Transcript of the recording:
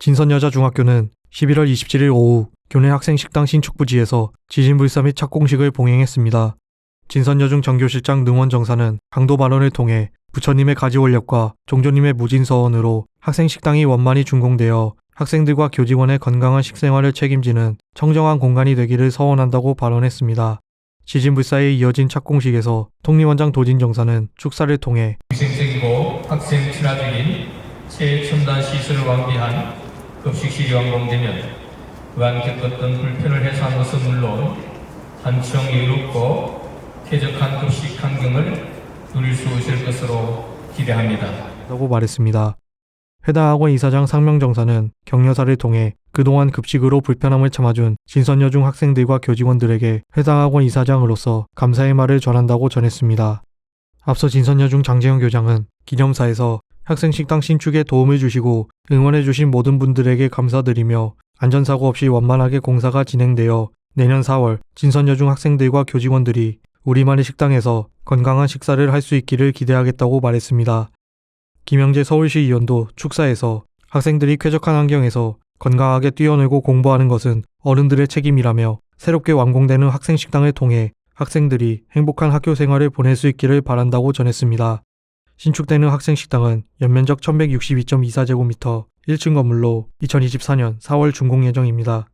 진선여자중학교는 11월 27일 오후 교내 학생 식당 신축부지에서 지진불사 및 착공식을 봉행했습니다. 진선여중 정교실장 능원 정사는 강도 발언을 통해 부처님의 가지원력과 종조님의 무진서원으로 학생 식당이 원만히 준공되어 학생들과 교직원의 건강한 식생활을 책임지는 청정한 공간이 되기를 서원한다고 발언했습니다. 지진불사에 이어진 착공식에서 통리원장 도진정사는 축사를 통해 위생적이고 학생 친화적인 최첨단 시설을 완비한 급식실이 완공되면 그간 겪었던 불편을 해소한 것은 물론 한층 여유롭고 쾌적한 급식 환경을 누릴 수 있을 것으로 기대합니다. 라고 말했습니다. 해당 학원 이사장 상명정사는 격려사를 통해 그동안 급식으로 불편함을 참아준 진선여중 학생들과 교직원들에게 해당 학원 이사장으로서 감사의 말을 전한다고 전했습니다. 앞서 진선여중 장재영 교장은 기념사에서 학생식당 신축에 도움을 주시고 응원해주신 모든 분들에게 감사드리며 안전사고 없이 원만하게 공사가 진행되어 내년 4월 진선여중 학생들과 교직원들이 우리만의 식당에서 건강한 식사를 할 수 있기를 기대하겠다고 말했습니다. 김영재 서울시 의원도 축사에서 학생들이 쾌적한 환경에서 건강하게 뛰어놀고 공부하는 것은 어른들의 책임이라며 새롭게 완공되는 학생식당을 통해 학생들이 행복한 학교 생활을 보낼 수 있기를 바란다고 전했습니다. 신축되는 학생식당은 연면적 1162.24제곱미터 1층 건물로 2024년 4월 준공 예정입니다.